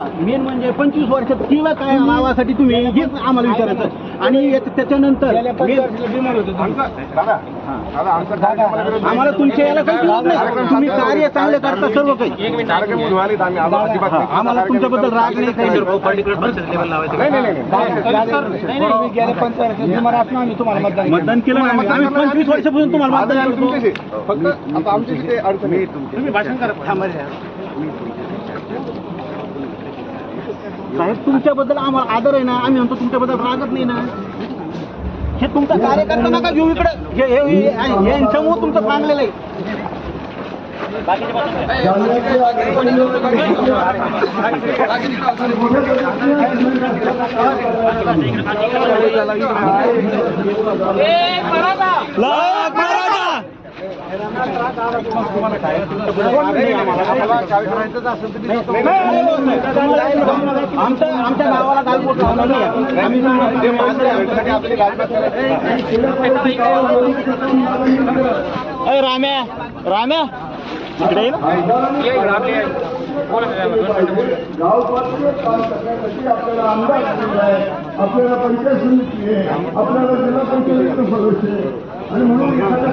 Main म्हणजे पंचवीस वर्षात केलं काय नावासाठी तुम्ही हेच आम्हाला विचारायचं आणि याच्या- त्याच्यानंतर आम्हाला तुमच्या याला काही विरोध नाही. तुम्ही कार्य चांगले करता सर्व काही. आम्हाला तुमच्याबद्दल राग नाही काही. मतदान केलं आम्ही. आम्ही पंचवीस वर्षापासून तुम्हाला मतदान करतो. फक्त आता आमची अडचण आहे तुम्ही भाषण करा थांबा. रे. साहेब तुमच्याबद्दल आम्हाला आदर आहे ना आम्ही म्हणतो तुमच्याबद्दल रागत नाही ना. हे तुमचा कार्यकर्ता नका घेऊ इकडे. हे हे- हे- हे यांच्यामुळे तुमचं चांगलेलं आहे. मराठा! आमच्या आमच्या गावाला गालबोट लावणार नाही राम्या राम्या तिकडे आपल्याला पंचायत समिती आहे आपल्याला जिल्हा पंचायत सदस्य. आहे. आणि म्हणून एखाद्या